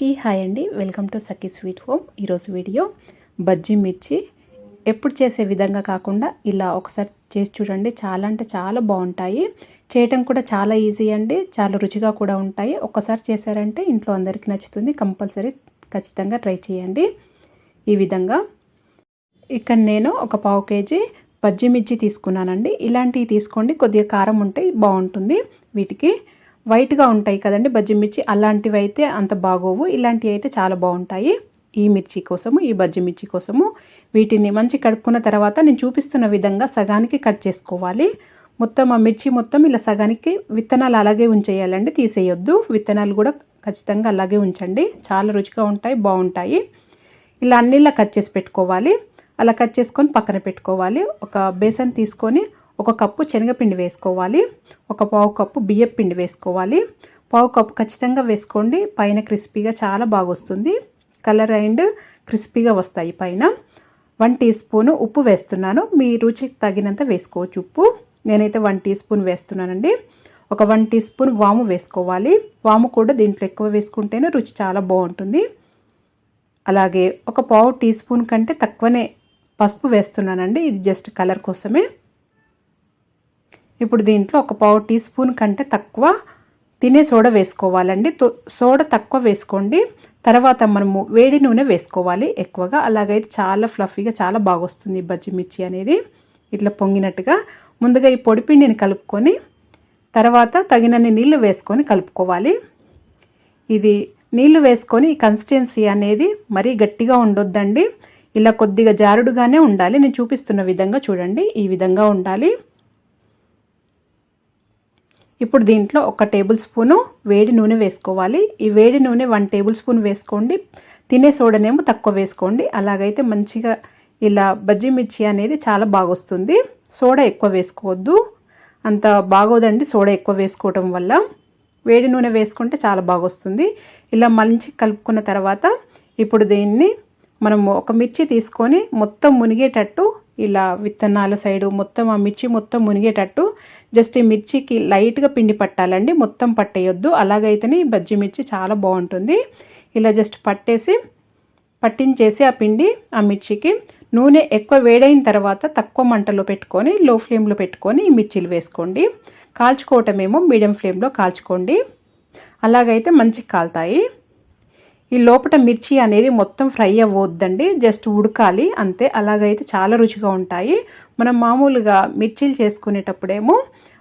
అందరికీ హాయ్ అండి. Welcome to Sakhi sweet home. ఈరోజు వీడియో బజ్జీ మిర్చి. ఎప్పుడు చేసే విధంగా కాకుండా ఇలా ఒకసారి చేసి చూడండి. చాలా అంటే చాలా బాగుంటాయి. చేయటం కూడా చాలా ఈజీ అండి. చాలా రుచిగా కూడా ఉంటాయి. ఒక్కసారి చేశారంటే ఇంట్లో అందరికీ నచ్చుతుంది. కంపల్సరీ ఖచ్చితంగా ట్రై చేయండి. ఈ విధంగా ఇక్కడ నేను ఒక పావు కేజీ బజ్జీ మిర్చి తీసుకున్నానండి. ఇలాంటివి తీసుకోండి. కొద్దిగా కారం ఉంటే బాగుంటుంది. వీటికి వైట్గా ఉంటాయి కదండి బజ్జి మిర్చి. అలాంటివి అయితే అంత బాగోవు. ఇలాంటివి అయితే చాలా బాగుంటాయి. ఈ మిర్చి కోసము ఈ బజ్జి మిర్చి కోసము వీటిని మంచి కడుక్కున్న తర్వాత నేను చూపిస్తున్న విధంగా సగానికి కట్ చేసుకోవాలి. మొత్తం ఆ మిర్చి మొత్తం ఇలా సగానికి విత్తనాలు అలాగే ఉంచేయాలండి. తీసేయొద్దు. విత్తనాలు కూడా ఖచ్చితంగా అలాగే ఉంచండి. చాలా రుచిగా ఉంటాయి బాగుంటాయి. ఇలా అన్నిలా కట్ చేసి పెట్టుకోవాలి. అలా కట్ చేసుకొని పక్కన పెట్టుకోవాలి. ఒక బేసన్ తీసుకొని ఒక కప్పు శనగపిండి వేసుకోవాలి. ఒక పావు కప్పు బియ్యం పిండి వేసుకోవాలి. పావు కప్పు ఖచ్చితంగా వేసుకోండి. పైన క్రిస్పీగా చాలా బాగా వస్తుంది కలర్ అండ్ క్రిస్పీగా వస్తాయి పైన. వన్ టీ స్పూన్ ఉప్పు వేస్తున్నాను. మీ రుచికి తగినంత వేసుకోవచ్చు ఉప్పు. నేనైతే వన్ టీ స్పూన్ వేస్తున్నానండి. ఒక వన్ టీ స్పూన్ వాము వేసుకోవాలి. వాము కూడా దీంట్లో ఎక్కువ వేసుకుంటేనే రుచి చాలా బాగుంటుంది. అలాగే ఒక పావు టీ స్పూన్ కంటే తక్కువనే పసుపు వేస్తున్నానండి. ఇది జస్ట్ కలర్ కోసమే. ఇప్పుడు దీంట్లో ఒక పావు టీ స్పూన్ కంటే తక్కువ తినే సోడా వేసుకోవాలండి. సోడా తక్కువ వేసుకోండి. తర్వాత మనము వేడి నూనె వేసుకోవాలి ఎక్కువగా. అలాగైతే చాలా ఫ్లఫీగా చాలా బాగా వస్తుంది బజ్జి మిర్చి అనేది. ఇట్లా పొంగినట్టుగా. ముందుగా ఈ పొడిపిండిని కలుపుకొని తర్వాత తగినన్ని నీళ్ళు వేసుకొని కలుపుకోవాలి. ఇది నీళ్ళు వేసుకొని ఈ కన్సిస్టెన్సీ అనేది మరీ గట్టిగా ఉండొద్దండి. ఇలా కొద్దిగా జారుడుగానే ఉండాలి. నేను చూపిస్తున్న విధంగా చూడండి. ఈ విధంగా ఉండాలి. ఇప్పుడు దీంట్లో ఒక టేబుల్ స్పూను వేడి నూనె వేసుకోవాలి. ఈ వేడి నూనె వన్ టేబుల్ స్పూన్ వేసుకోండి. తినే సోడనేమో తక్కువ వేసుకోండి. అలాగైతే మంచిగా ఇలా బజ్జీ మిర్చి అనేది చాలా బాగొస్తుంది. సోడా ఎక్కువ వేసుకోవద్దు. అంత బాగోదండి సోడా ఎక్కువ వేసుకోవటం వల్ల. వేడి నూనె వేసుకుంటే చాలా బాగొస్తుంది. ఇలా మంచి కలుపుకున్న తర్వాత ఇప్పుడు దీన్ని మనము ఒక మిర్చి తీసుకొని మొత్తం మునిగేటట్టు ఇలా విత్తనాల సైడు మొత్తం ఆ మిర్చి మొత్తం మునిగేటట్టు జస్ట్ ఈ మిర్చికి లైట్గా పిండి పట్టాలండి. మొత్తం పట్టేయొద్దు. అలాగైతేనే ఈ బజ్జి మిర్చి చాలా బాగుంటుంది. ఇలా జస్ట్ పట్టేసి పట్టించేసి ఆ పిండి ఆ మిర్చికి నూనె ఎక్కువ వేడైన తర్వాత తక్కువ మంటలో పెట్టుకొని లో ఫ్లేమ్లో పెట్టుకొని ఈ మిర్చీలు వేసుకోండి. కాల్చుకోవటమేమో మీడియం ఫ్లేమ్లో కాల్చుకోండి. అలాగైతే మంచిగా కాలుతాయి. ఈ లోపల మిర్చి అనేది మొత్తం ఫ్రై అవ్వద్దండి. జస్ట్ ఉడకాలి అంతే. అలాగైతే చాలా రుచిగా ఉంటాయి. మనం మామూలుగా మిర్చీలు చేసుకునేటప్పుడేమో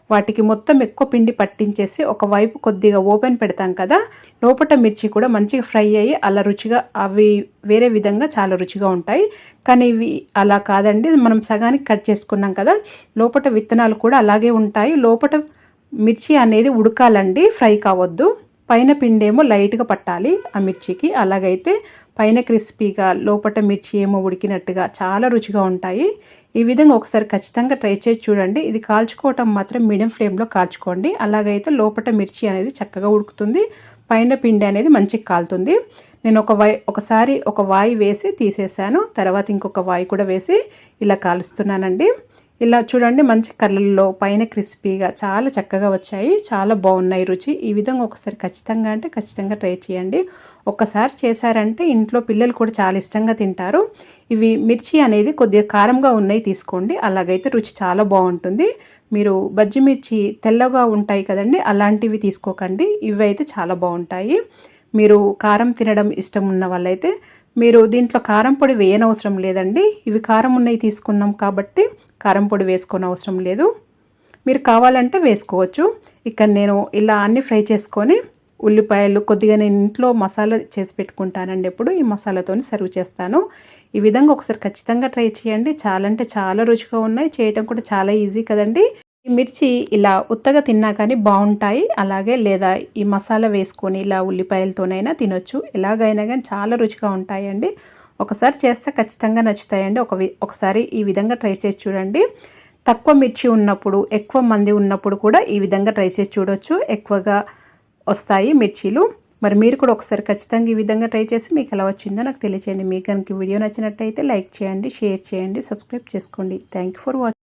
వాటికి మొత్తం ఎక్కువ పిండి పట్టించేసి ఒకవైపు కొద్దిగా ఓపెన్ పెడతాం కదా లోపల మిర్చి కూడా మంచిగా ఫ్రై అయ్యి అలా రుచిగా అవి వేరే విధంగా చాలా రుచిగా ఉంటాయి. కానీ ఇవి అలా కాదండి. మనం సగానికి కట్ చేసుకున్నాం కదా లోపల విత్తనాలు కూడా అలాగే ఉంటాయి. లోపల మిర్చి అనేది ఉడకాలండి ఫ్రై కావద్దు. పైన పిండేమో లైట్గా పట్టాలి ఆ మిర్చికి. అలాగైతే పైన క్రిస్పీగా లోపల మిర్చి ఏమో ఉడికినట్టుగా చాలా రుచిగా ఉంటాయి. ఈ విధంగా ఒకసారి ఖచ్చితంగా ట్రై చేసి చూడండి. ఇది కాల్చుకోవటం మాత్రం మీడియం ఫ్లేమ్లో కాల్చుకోండి. అలాగైతే లోపల మిర్చి అనేది చక్కగా ఉడుకుతుంది. పైన పిండి అనేది మంచిగా కాలుతుంది. నేను ఒక వై ఒకసారి ఒక వాయి వేసి తీసేసాను. తర్వాత ఇంకొక వాయి కూడా వేసి ఇలా కాలుస్తున్నానండి. ఇలా చూడండి మంచి కలర్లో పైన క్రిస్పీగా చాలా చక్కగా వచ్చాయి. చాలా బాగున్నాయి రుచి. ఈ విధంగా ఒకసారి ఖచ్చితంగా అంటే ఖచ్చితంగా ట్రై చేయండి. ఒక్కసారి చేశారంటే ఇంట్లో పిల్లలు కూడా చాలా ఇష్టంగా తింటారు. ఇవి మిర్చి అనేది కొద్దిగా కారంగా ఉన్నాయి తీసుకోండి. అలాగైతే రుచి చాలా బాగుంటుంది. మీరు బజ్జి మిర్చి తెల్లగా ఉంటాయి కదండి అలాంటివి తీసుకోకండి. ఇవి అయితే చాలా బాగుంటాయి. మీరు కారం తినడం ఇష్టం ఉన్న వాళ్ళైతే మీరు దీంట్లో కారం పొడి వేయనవసరం లేదండి. ఇవి కారం ఉన్నవి తీసుకున్నాం కాబట్టి కారం పొడి వేసుకోని అవసరం లేదు. మీరు కావాలంటే వేసుకోవచ్చు. ఇక్కడ నేను ఇలా అన్ని ఫ్రై చేసుకొని ఉల్లిపాయలు కొద్దిగా నేను ఇంట్లో మసాలా చేసి పెట్టుకుంటానండి ఎప్పుడు. ఈ మసాలాతో సర్వ్ చేస్తాను. ఈ విధంగా ఒకసారి ఖచ్చితంగా ట్రై చేయండి. చాలా అంటే చాలా రుచిగా ఉన్నాయి. చేయటం కూడా చాలా ఈజీ కదండి. ఈ మిర్చి ఇలా ఉత్తగా తిన్నా కానీ బాగుంటాయి. అలాగే లేదా ఈ మసాలా వేసుకొని ఇలా ఉల్లిపాయలతోనైనా తినొచ్చు. ఎలాగైనా కానీ చాలా రుచిగా ఉంటాయండి. ఒకసారి చేస్తే ఖచ్చితంగా నచ్చుతాయండి. ఒక ఒకసారి ఈ విధంగా ట్రై చేసి చూడండి. తక్కువ మిర్చి ఉన్నప్పుడు ఎక్కువ మంది ఉన్నప్పుడు కూడా ఈ విధంగా ట్రై చేసి చూడొచ్చు. ఎక్కువగా వస్తాయి మిర్చీలు. మరి మీరు కూడా ఒకసారి ఖచ్చితంగా ఈ విధంగా ట్రై చేసి మీకు ఎలా వచ్చిందో నాకు తెలియచేయండి. మీకు కనుక వీడియో నచ్చినట్టయితే లైక్ చేయండి షేర్ చేయండి సబ్స్క్రైబ్ చేసుకోండి. Thank for watching